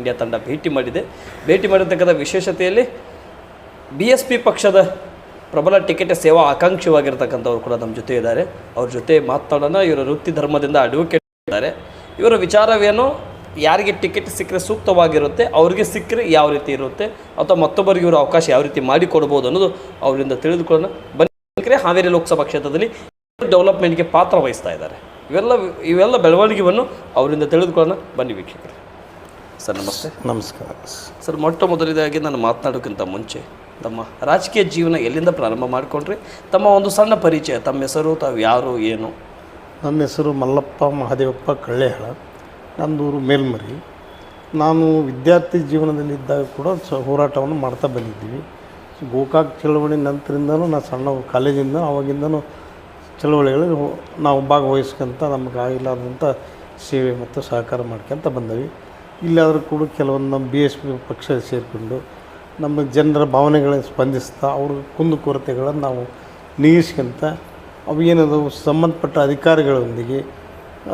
India ತಂಡ ಭೇಟಿ ಮಾಡಿದೆ. ಭೇಟಿ ಮಾಡಿರ್ತಕ್ಕಂಥ ವಿಶೇಷತೆಯಲ್ಲಿ ಬಿ ಎಸ್ ಪಿ ಪಕ್ಷದ ಪ್ರಬಲ ಟಿಕೆಟ್ ಸೇವಾ ಆಕಾಂಕ್ಷಿವಾಗಿರ್ತಕ್ಕಂಥವ್ರು ಕೂಡ ನಮ್ಮ ಜೊತೆ ಇದ್ದಾರೆ ಅವ್ರ ಜೊತೆ ಮಾತಾಡೋಣ, ಇವರ ವೃತ್ತಿ ಧರ್ಮದಿಂದ ಅಡ್ವೊಕೇಟ್ ಇದ್ದಾರೆ ಇವರ ವಿಚಾರವೇನು ಯಾರಿಗೆ ಟಿಕೆಟ್ ಸಿಕ್ಕರೆ ಸೂಕ್ತವಾಗಿರುತ್ತೆ, ಅವ್ರಿಗೆ ಸಿಕ್ಕರೆ ಯಾವ ರೀತಿ ಇರುತ್ತೆ, ಅಥವಾ ಮತ್ತೊಬ್ಬರಿಗೆ ಇವರು ಅವಕಾಶ ಯಾವ ರೀತಿ ಮಾಡಿಕೊಡ್ಬೋದು ಅನ್ನೋದು ಅವರಿಂದ ತಿಳಿದುಕೊಳ್ಳೋಣ. ಬನ್ನಿ ಹಾವೇರಿ ಲೋಕಸಭಾ ಕ್ಷೇತ್ರದಲ್ಲಿ ಡೆವಲಪ್ಮೆಂಟ್ಗೆ ಪಾತ್ರ ವಹಿಸ್ತಾ ಇದ್ದಾರೆ. ಇವೆಲ್ಲ ಇವೆಲ್ಲ ಬೆಳವಣಿಗೆಯನ್ನು ಅವರಿಂದ ತಿಳಿದುಕೊಳ್ಳೋಣ. ಬನ್ನಿ, ವೀಕ್ಷಕರು. ಸರ್ ನಮಸ್ತೆ. ನಮಸ್ಕಾರ. ಸರ್ ಮೊಟ್ಟ ಮೊದಲನೇದಾಗಿ ನಾನು ಮಾತನಾಡೋಕ್ಕಿಂತ ಮುಂಚೆ ತಮ್ಮ ರಾಜಕೀಯ ಜೀವನ ಎಲ್ಲಿಂದ ಪ್ರಾರಂಭ ಮಾಡಿಕೊಂಡ್ರಿ? ತಮ್ಮ ಒಂದು ಸಣ್ಣ ಪರಿಚಯ ತಮ್ಮ ಹೆಸರು ತಾವು ಯಾರು ಏನು? ನನ್ನ ಹೆಸರು ಮಲ್ಲಪ್ಪ ಮಹಾದೇವಪ್ಪ ಕಳ್ಳೇಹಳ ನಂದೂರು ಮೇಲ್ಮರಿ. ನಾನು ವಿದ್ಯಾರ್ಥಿ ಜೀವನದಲ್ಲಿದ್ದಾಗ ಕೂಡ ಸ ಹೋರಾಟವನ್ನು ಮಾಡ್ತಾ ಬಂದಿದ್ದೀವಿ. ಗೋಕಾಕ್ ಚಳವಳಿ ನಂತರದಿಂದನೂ ನಾನು ಸಣ್ಣ ಕಾಲೇಜಿಂದ ಅವಾಗಿಂದನೂ ಚಳವಳಿಗಳಲ್ಲಿ ನಾವು ಭಾಗವಹಿಸ್ಕೊಂತ ನಮ್ಗೆ ಆಗಿಲ್ಲಾದಂಥ ಸೇವೆ ಮತ್ತು ಸಹಕಾರ ಮಾಡ್ಕೊಂತ ಬಂದವಿ. ಇಲ್ಲಾದರೂ ಕೂಡ ಕೆಲವೊಂದು ನಮ್ಮ ಬಿ ಎಸ್ ಪಿ ಪಕ್ಷ ಸೇರಿಕೊಂಡು ನಮ್ಮ ಜನರ ಭಾವನೆಗಳನ್ನು ಸ್ಪಂದಿಸ್ತಾ ಅವ್ರ ಕುಂದುಕೊರತೆಗಳನ್ನು ನಾವು ನೀಗಿಸ್ಕೊಂತ ಅವು ಏನದು ಸಂಬಂಧಪಟ್ಟ ಅಧಿಕಾರಿಗಳೊಂದಿಗೆ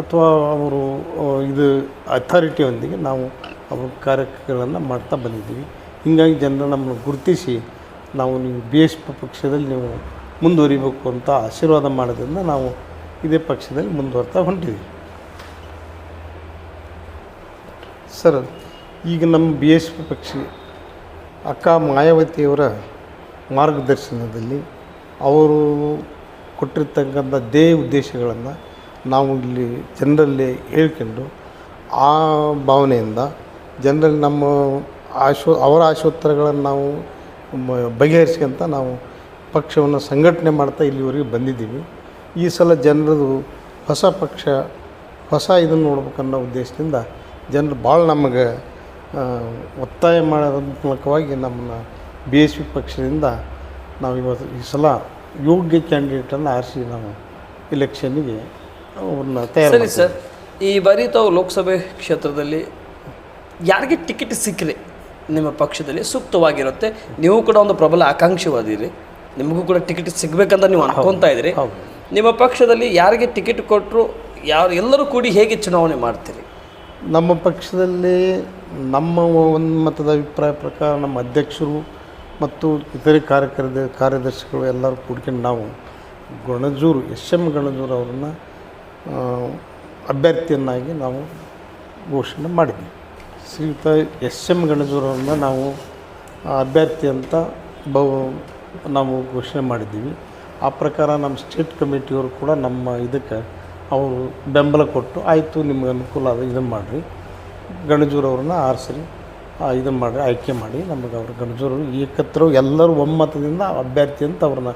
ಅಥವಾ ಅವರು ಇದು ಅಥಾರಿಟಿಯೊಂದಿಗೆ ನಾವು ಅವ್ರ ಕಾರ್ಯಗಳನ್ನು ಮಾಡ್ತಾ ಬಂದಿದ್ದೀವಿ. ಹೀಗಾಗಿ ಜನರು ನಮ್ಮನ್ನು ಗುರುತಿಸಿ ನಾವು ನೀವು ಬಿ ಎಸ್ ಪಿ ಪಕ್ಷದಲ್ಲಿ ನೀವು ಮುಂದುವರಿಬೇಕು ಅಂತ ಆಶೀರ್ವಾದ ಮಾಡೋದ್ರಿಂದ ನಾವು ಇದೇ ಪಕ್ಷದಲ್ಲಿ ಮುಂದುವರ್ತಾ ಹೊಂಟಿದ್ದೀವಿ. ಸರ್, ಈಗ ನಮ್ಮ ಬಿ ಎಸ್ ಪಿ ಪಕ್ಷ ಅಕ್ಕ ಮಾಯಾವತಿಯವರ ಮಾರ್ಗದರ್ಶನದಲ್ಲಿ ಅವರು ಕೊಟ್ಟಿರ್ತಕ್ಕಂಥ ದೇ ಉದ್ದೇಶಗಳನ್ನು ನಾವು ಇಲ್ಲಿ ಜನರಲ್ಲಿ ಹೇಳ್ಕೊಂಡು ಆ ಭಾವನೆಯಿಂದ ಜನರಲ್ಲಿ ನಮ್ಮ ಆಶೋ, ಅವರ ಆಶೋತ್ತರಗಳನ್ನು ನಾವು ಬಗೆಹರಿಸ್ಕೊಂತ ನಾವು ಪಕ್ಷವನ್ನು ಸಂಘಟನೆ ಮಾಡ್ತಾ ಇಲ್ಲಿವರೆಗೆ ಬಂದಿದ್ದೀವಿ. ಈ ಸಲ ಜನರದು ಹೊಸ ಪಕ್ಷ, ಹೊಸ ಇದನ್ನು ನೋಡ್ಬೇಕನ್ನೋ ಉದ್ದೇಶದಿಂದ ಜನರು ಭಾಳ ನಮಗೆ ಒತ್ತಾಯ ಮಾಡೋದ್ರ ಮೂಲಕವಾಗಿ ನಮ್ಮನ್ನು ಬಿ ಎಸ್ ಪಿ ಪಕ್ಷದಿಂದ ನಾವು ಇವತ್ತು ಈ ಸಲ ಯೋಗ್ಯ ಕ್ಯಾಂಡಿಡೇಟನ್ನು ಆರಿಸಿ ನಾವು ಇಲೆಕ್ಷನ್ನಿಗೆ ಅವ್ರನ್ನ ತಯಾರು ಸರಿ ಸರ್. ಈ ಬಾರಿ ತಾವು ಲೋಕಸಭೆ ಕ್ಷೇತ್ರದಲ್ಲಿ ಯಾರಿಗೆ ಟಿಕೆಟ್ ಸಿಕ್ಕರೆ ನಿಮ್ಮ ಪಕ್ಷದಲ್ಲಿ ಸೂಕ್ತವಾಗಿರುತ್ತೆ? ನೀವು ಕೂಡ ಒಂದು ಪ್ರಬಲ ಆಕಾಂಕ್ಷಿವಾದಿರಿ. ನಿಮಗೂ ಕೂಡ ಟಿಕೆಟ್ ಸಿಗಬೇಕಂತ ನೀವು ಅನ್ಕೊತಾ ಇದ್ದೀರಿ. ನಿಮ್ಮ ಪಕ್ಷದಲ್ಲಿ ಯಾರಿಗೆ ಟಿಕೆಟ್ ಕೊಟ್ಟರು ಯಾರು ಎಲ್ಲರೂ ಕೂಡಿ ಹೇಗೆ ಚುನಾವಣೆ ಮಾಡ್ತೀರಿ? ನಮ್ಮ ಪಕ್ಷದಲ್ಲಿ ನಮ್ಮ ಒಂದು ಮತದ ಅಭಿಪ್ರಾಯ ಪ್ರಕಾರ ನಮ್ಮ ಅಧ್ಯಕ್ಷರು ಮತ್ತು ಇತರೆ ಕಾರ್ಯಕರ್ತ ಕಾರ್ಯದರ್ಶಿಗಳು ಎಲ್ಲರೂ ಕೂಡ್ಕೊಂಡು ನಾವು ಗಣಜೂರು ಎಸ್ ಎಂ ಗಣಜೂರು ಅವ್ರನ್ನ ಅಭ್ಯರ್ಥಿಯನ್ನಾಗಿ ನಾವು ಘೋಷಣೆ ಮಾಡಿದ್ವಿ. ಶ್ರೀಯುತ ಎಸ್ ಎಂ ಗಣಜೂರು ಅವ್ರನ್ನ ನಾವು ಅಭ್ಯರ್ಥಿ ಅಂತ ಬಹು, ನಾವು ಘೋಷಣೆ ಮಾಡಿದ್ದೀವಿ. ಆ ಪ್ರಕಾರ ನಮ್ಮ ಸ್ಟೇಟ್ ಕಮಿಟಿಯವರು ಕೂಡ ನಮ್ಮ ಇದಕ್ಕೆ ಅವರು ಬೆಂಬಲ ಕೊಟ್ಟು, ಆಯಿತು, ನಿಮ್ಗೆ ಅನುಕೂಲ ಅದು ಇದನ್ನು ಮಾಡಿರಿ. ಗಣಜೂರವ್ರನ್ನ ಆರಿಸ್ರಿ. ಇದನ್ನು ಮಾಡಿರಿ, ಆಯ್ಕೆ ಮಾಡಿ. ನಮಗೆ ಅವರು ಗಣಜೂರು ಏಕತ್ರ ಎಲ್ಲರೂ ಒಮ್ಮತದಿಂದ ಅಭ್ಯರ್ಥಿ ಅಂತ ಅವ್ರನ್ನ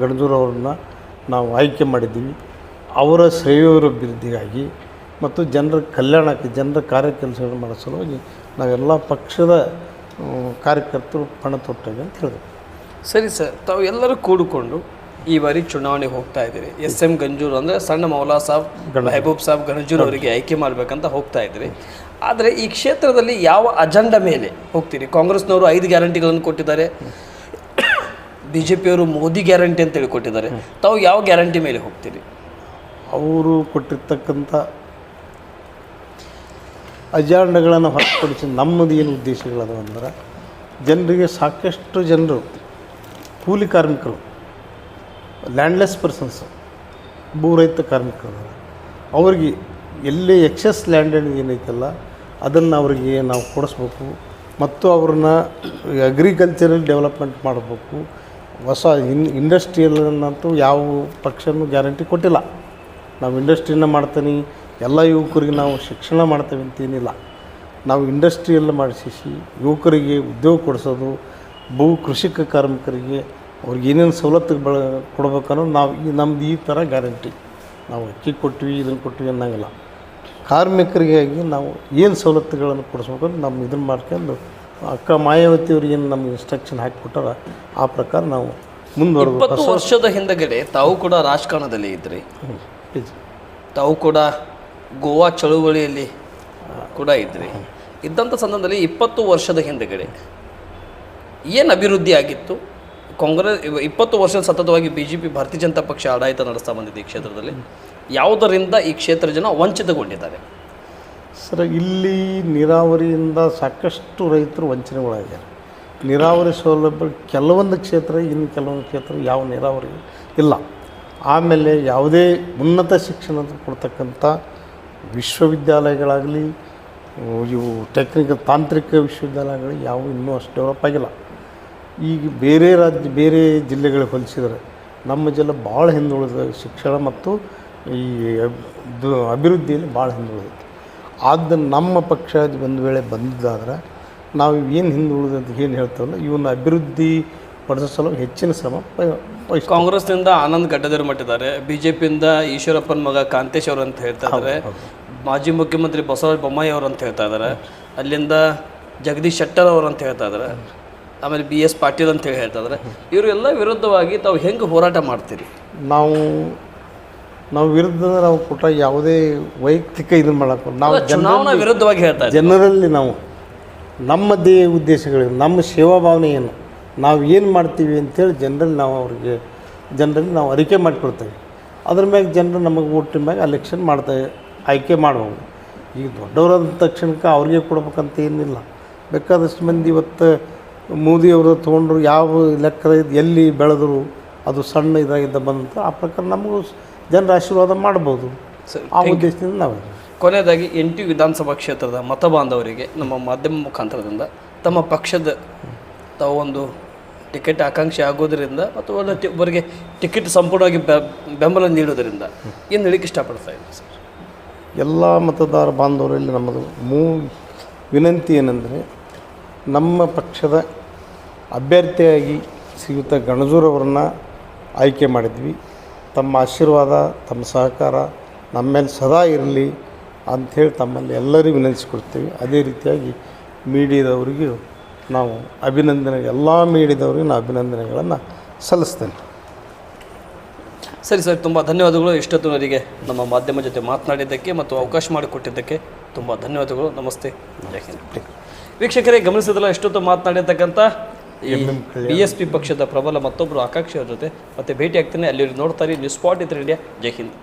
ಗಣಜೂರವ್ರನ್ನ ನಾವು ಆಯ್ಕೆ ಮಾಡಿದ್ದೀವಿ. ಅವರ ಶ್ರೇಯೋಭಿವೃದ್ಧಿಗಾಗಿ ಮತ್ತು ಜನರ ಕಲ್ಯಾಣಕ್ಕೆ, ಜನರ ಕಾರ್ಯ ಕೆಲಸಗಳನ್ನು ಮಾಡೋ ಸಲುವಾಗಿ ನಾವೆಲ್ಲ ಪಕ್ಷದ ಕಾರ್ಯಕರ್ತರು ಪಣ ತೊಟ್ಟಾಗ ಅಂತ ಹೇಳಿದ್ರು. ಸರಿ ಸರ್, ತಾವು ಎಲ್ಲರೂ ಕೂಡಿಕೊಂಡು ಈ ಬಾರಿ ಚುನಾವಣೆಗೆ ಹೋಗ್ತಾ ಇದ್ದೀರಿ. ಎಸ್ ಎಂ ಗಂಜೂರು ಅಂದರೆ ಸಣ್ಣ ಮೌಲಾ ಸಾಬ್ ಮೆಹಬೂಬ್ ಸಾಬ್ ಗಂಜೂರು ಅವರಿಗೆ ಆಯ್ಕೆ ಮಾಡಬೇಕಂತ ಹೋಗ್ತಾ ಇದ್ದೀರಿ. ಆದರೆ ಈ ಕ್ಷೇತ್ರದಲ್ಲಿ ಯಾವ ಅಜೆಂಡ ಮೇಲೆ ಹೋಗ್ತೀರಿ? ಕಾಂಗ್ರೆಸ್ನವರು ಐದು ಗ್ಯಾರಂಟಿಗಳನ್ನು ಕೊಟ್ಟಿದ್ದಾರೆ. ಬಿ ಜೆ ಪಿಯವರು ಮೋದಿ ಗ್ಯಾರಂಟಿ ಅಂತೇಳಿ ಕೊಟ್ಟಿದ್ದಾರೆ. ತಾವು ಯಾವ ಗ್ಯಾರಂಟಿ ಮೇಲೆ ಹೋಗ್ತೀರಿ? ಅವರು ಕೊಟ್ಟಿರ್ತಕ್ಕಂಥ ಅಜಾಂಡಗಳನ್ನು ಹೊರತುಪಡಿಸಿ ನಮ್ಮದು ಏನು ಉದ್ದೇಶಗಳದು ಅಂದ್ರೆ ಜನರಿಗೆ ಸಾಕಷ್ಟು ಜನರು ಕೂಲಿ ಕಾರ್ಮಿಕರು ಲ್ಯಾಂಡ್ಲೆಸ್ ಪರ್ಸನ್ಸ್ ಭೂರಹಿತ ಕಾರ್ಮಿಕರು. ಅವ್ರಿಗೆ ಎಲ್ಲಿ ಎಕ್ಸೆಸ್ ಲ್ಯಾಂಡ್ ಏನೈತಲ್ಲ, ಅದನ್ನು ಅವರಿಗೆ ನಾವು ಕೊಡಿಸ್ಬೇಕು. ಮತ್ತು ಅವ್ರನ್ನ ಅಗ್ರಿಕಲ್ಚರಲ್ ಡೆವಲಪ್ಮೆಂಟ್ ಮಾಡಬೇಕು. ಹೊಸ ಇನ್ ಇಂಡಸ್ಟ್ರಿಯಲ್ನಂತೂ ಯಾವ ಪಕ್ಷನೂ ಗ್ಯಾರಂಟಿ ಕೊಟ್ಟಿಲ್ಲ. ನಾವು ಇಂಡಸ್ಟ್ರಿನ ಮಾಡ್ತೀನಿ, ಎಲ್ಲ ಯುವಕರಿಗೆ ನಾವು ಶಿಕ್ಷಣ ಮಾಡ್ತೇವೆ ಅಂತೇನಿಲ್ಲ ನಾವು ಇಂಡಸ್ಟ್ರಿಯಲ್ ಮಾಡಿಸಿ ಯುವಕರಿಗೆ ಉದ್ಯೋಗ ಕೊಡಿಸೋದು, ಭೂ ಕೃಷಿಕ ಕಾರ್ಮಿಕರಿಗೆ ಅವ್ರಿಗೆ ಏನೇನು ಸವಲತ್ತು ಬಳ ಕೊಡ್ಬೇಕನ್ನೋ ನಾವು ಈ ನಮ್ದು ಈ ಥರ ಗ್ಯಾರಂಟಿ. ನಾವು ಅಕ್ಕಿ ಕೊಟ್ವಿ ಇದನ್ನು ಕೊಟ್ವಿ ಅನ್ನಂಗಿಲ್ಲ. ಕಾರ್ಮಿಕರಿಗಾಗಿ ನಾವು ಏನು ಸವಲತ್ತುಗಳನ್ನು ಕೊಡಿಸ್ಬೇಕು ನಮ್ಮ ಇದನ್ನು ಮಾಡ್ಕೊಂಡು ಅಕ್ಕ ಮಾಯಾವತಿ ಅವ್ರಿಗೆ ಏನು ನಮ್ಗೆ ಇನ್ಸ್ಟ್ರಕ್ಷನ್ ಹಾಕಿಬಿಟ್ಟಾರ ಆ ಪ್ರಕಾರ ನಾವು ಮುಂದುವರೆದು ಇಪ್ಪತ್ತು ವರ್ಷದ ಹಿಂದಗಡೆ ತಾವು ಕೂಡ ರಾಜಕಾರಣದಲ್ಲಿ ಇದ್ರಿ. ತಾವು ಕೂಡ ಗೋವಾ ಚಳುವಳಿಯಲ್ಲಿ ಕೂಡ ಇದ್ರಿ. ಇದ್ದಂಥ ಸಂದರ್ಭದಲ್ಲಿ ಇಪ್ಪತ್ತು ವರ್ಷದ ಹಿಂದಗಡೆ ಏನು ಅಭಿವೃದ್ಧಿ ಆಗಿತ್ತು? ಕಾಂಗ್ರೆಸ್ ಇಪ್ಪತ್ತು ವರ್ಷ ಸತತವಾಗಿ ಬಿ ಜೆ ಪಿ ಭಾರತೀಯ ಜನತಾ ಪಕ್ಷ ಆಡಳಿತ ನಡೆಸ್ತಾ ಬಂದಿದೆ ಈ ಕ್ಷೇತ್ರದಲ್ಲಿ. ಯಾವುದರಿಂದ ಈ ಕ್ಷೇತ್ರ ಜನ ವಂಚಿತಗೊಂಡಿದ್ದಾರೆ? ಸರ್, ಇಲ್ಲಿ ನೀರಾವರಿಯಿಂದ ಸಾಕಷ್ಟು ರೈತರು ವಂಚನೆಗೊಳಗಾಗ್ಯಾರ ನೀರಾವರಿ ಸೌಲಭ್ಯ ಕೆಲವೊಂದು ಕ್ಷೇತ್ರ, ಇನ್ನು ಕೆಲವೊಂದು ಕ್ಷೇತ್ರ ಯಾವ ನೀರಾವರಿ ಇಲ್ಲ. ಆಮೇಲೆ ಯಾವುದೇ ಉನ್ನತ ಶಿಕ್ಷಣ ಕೊಡ್ತಕ್ಕಂಥ ವಿಶ್ವವಿದ್ಯಾಲಯಗಳಾಗಲಿ, ಇವು ಟೆಕ್ನಿಕಲ್ ತಾಂತ್ರಿಕ ವಿಶ್ವವಿದ್ಯಾಲಯಗಳು ಯಾವ ಇನ್ನೂ ಅಷ್ಟು ಡೆವಲಪ್ ಆಗಿಲ್ಲ. ಈಗ ಬೇರೆ ರಾಜ್ಯ ಬೇರೆ ಜಿಲ್ಲೆಗಳಿಗೆ ಹೋಲಿಸಿದರೆ ನಮ್ಮ ಜಿಲ್ಲೆ ಭಾಳ ಹಿಂದುಳಿದ ಶಿಕ್ಷಣ ಮತ್ತು ಈ ಅಭಿವೃದ್ಧಿಯಲ್ಲಿ ಭಾಳ ಹಿಂದುಳಿದೈತಿ. ಆದ ನಮ್ಮ ಪಕ್ಷ ಒಂದು ವೇಳೆ ಬಂದಿದ್ದಾದ್ರೆ ನಾವು ಏನು ಹಿಂದುಳಿದ ಅಂತ ಏನು ಹೇಳ್ತೇವಲ್ಲ ಇವನ್ನ ಅಭಿವೃದ್ಧಿ ಪಡಿಸೋ ಸಲುವಾಗಿ ಹೆಚ್ಚಿನ ಶ್ರಮ ಕಾಂಗ್ರೆಸ್ದಿಂದ ಆನಂದ್ ಕಾಂಗ್ರೆಸ್ನಿಂದ ಆನಂದ್ ಬಿ ಮಟ್ಟಿದ್ದಾರೆ ಪಿಯಿಂದ ಈಶ್ವರಪ್ಪನ ಮಗ ಕಾಂತೇಶ್ ಅವರು ಅಂತ ಹೇಳ್ತಾ ಇದ್ದಾರೆ. ಮಾಜಿ ಮುಖ್ಯಮಂತ್ರಿ ಬಸವರಾಜ ಬೊಮ್ಮಾಯಿ ಅವರು ಅಂತ ಹೇಳ್ತಾ ಇದ್ದಾರೆ. ಅಲ್ಲಿಂದ ಜಗದೀಶ್ ಶೆಟ್ಟರ್ ಅವರು ಅಂತ ಹೇಳ್ತಾ ಇದ್ದಾರೆ. ಆಮೇಲೆ ಬಿ ಎಸ್ ಪಾಟೀಲ್ ಅಂತ ಹೇಳಿ ಹೇಳ್ತಾ ಇದ್ದಾರೆ ಇವರೆಲ್ಲ ವಿರುದ್ಧವಾಗಿ ತಾವು ಹೆಂಗೆ ಹೋರಾಟ ಮಾಡ್ತೀರಿ? ನಾವು ನಾವು ವಿರುದ್ಧ ನಾವು ಕೊಟ್ಟ ಯಾವುದೇ ವೈಯಕ್ತಿಕ ಇದನ್ನು ಮಾಡಕ್ಕೆ ನಾವು ಚುನಾವಣಾ ವಿರುದ್ಧವಾಗಿ ಹೇಳ್ತಾ ಜನರಲ್ಲಿ ನಾವು ನಮ್ಮ ದೇ ಉದ್ದೇಶಗಳು ನಮ್ಮ ಸೇವಾ ಭಾವನೆ ಏನು ನಾವು ಏನು ಮಾಡ್ತೀವಿ ಅಂತೇಳಿ ಜನರಲ್ಲಿ ನಾವು ಅವ್ರಿಗೆ ಜನರಲ್ಲಿ ನಾವು ಅರಿಕೆ ಮಾಡಿಕೊಡ್ತೇವೆ ಅದ್ರ ಮ್ಯಾಗ ಜನರು ನಮಗೆ ಓಟಿನ ಮ್ಯಾಗ ಎಲೆಕ್ಷನ್ ಮಾಡ್ತಾ ಆಯ್ಕೆ ಮಾಡ್ಬೋದು ಈಗ ದೊಡ್ಡವರಾದ ತಕ್ಷಣಕ್ಕೆ ಅವ್ರಿಗೆ ಕೊಡ್ಬೇಕಂತ ಏನಿಲ್ಲ. ಬೇಕಾದಷ್ಟು ಮಂದಿ ಇವತ್ತು ಮೋದಿಯವರು ತೊಗೊಂಡ್ರು ಯಾವ ಲೆಕ್ಕದ ಎಲ್ಲಿ ಬೆಳೆದ್ರು ಅದು ಸಣ್ಣ ಇದಾಗಿದ್ದ ಬಂದಂತ ಆ ಪ್ರಕಾರ ನಮಗೂ ಜನರ ಆಶೀರ್ವಾದ ಮಾಡ್ಬೋದು. ಸರಿ ಆ ಉದ್ದೇಶದಿಂದ ನಾವು. ಕೊನೆಯದಾಗಿ ಎಂಟು ವಿಧಾನಸಭಾ ಕ್ಷೇತ್ರದ ಮತ ಬಾಂಧವರಿಗೆ ನಮ್ಮ ಮಾಧ್ಯಮ ಮುಖಾಂತರದಿಂದ ತಮ್ಮ ಪಕ್ಷದ ತಾವು ಒಂದು ಟಿಕೆಟ್ ಆಕಾಂಕ್ಷೆ ಆಗೋದರಿಂದ ಮತ್ತು ಒಂದು ಒಬ್ಬರಿಗೆ ಟಿಕೆಟ್ ಸಂಪೂರ್ಣವಾಗಿ ಬೆಂಬಲ ನೀಡೋದರಿಂದ ಏನು ಹೇಳಿಕ್ಕೆ ಇಷ್ಟಪಡ್ತಾ ಇದ್ದೀನಿ ಸರ್? ಎಲ್ಲ ಮತದಾರ ಬಾಂಧವರಲ್ಲಿ ನಮ್ಮದು ಮೂ ವಿನಂತಿ ಏನಂದರೆ ನಮ್ಮ ಪಕ್ಷದ ಅಭ್ಯರ್ಥಿಯಾಗಿ ಶ್ರೀಯುತ ಗಣಜೂರವರನ್ನ ಆಯ್ಕೆ ಮಾಡಿದ್ವಿ. ತಮ್ಮ ಆಶೀರ್ವಾದ, ತಮ್ಮ ಸಹಕಾರ ನಮ್ಮ ಮೇಲೆ ಸದಾ ಇರಲಿ ಅಂಥೇಳಿ ತಮ್ಮಲ್ಲಿ ಎಲ್ಲರಿಗೂ ವಿನಂತಿಸ್ಕೊಡ್ತೀವಿ ಅದೇ ರೀತಿಯಾಗಿ ಮೀಡಿಯಾದವರಿಗೂ ನಾವು ಅಭಿನಂದನೆ, ಎಲ್ಲ ಮೀಡಿಯಾದವ್ರಿಗೆ ನಾನು ಅಭಿನಂದನೆಗಳನ್ನು ಸಲ್ಲಿಸ್ತೇನೆ. ಸರಿ ಸರ್, ತುಂಬ ಧನ್ಯವಾದಗಳು. ಇಷ್ಟೊತ್ತಿನವರಿಗೆ ನಮ್ಮ ಮಾಧ್ಯಮ ಜೊತೆ ಮಾತನಾಡಿದ್ದಕ್ಕೆ ಮತ್ತು ಅವಕಾಶ ಮಾಡಿಕೊಟ್ಟಿದ್ದಕ್ಕೆ ತುಂಬ ಧನ್ಯವಾದಗಳು. ನಮಸ್ತೆ. ಜೈ ಹಿಂದ್. ವೀಕ್ಷಕರೇ ಗಮನಿಸಿದ್ರಲ್ಲ ಎಷ್ಟೊತ್ತು ಮಾತನಾಡಿರ್ತಕ್ಕಂಥ ಬಿ ಎಸ್ ಪಿ ಪಕ್ಷದ ಪ್ರಬಲ ಮತ್ತೊಬ್ಬರು ಆಕಾಂಕ್ಷಿಯವರ ಜೊತೆ ಮತ್ತೆ ಭೇಟಿ ಆಗ್ತೇನೆ. ಅಲ್ಲಿ ನೋಡ್ತಾರೆ. ನ್ಯೂಸ್ ಸ್ಪಾಟ್ ಇದ್ರೆ ಇಂಡಿಯಾ ಜೈ ಹಿಂದ್.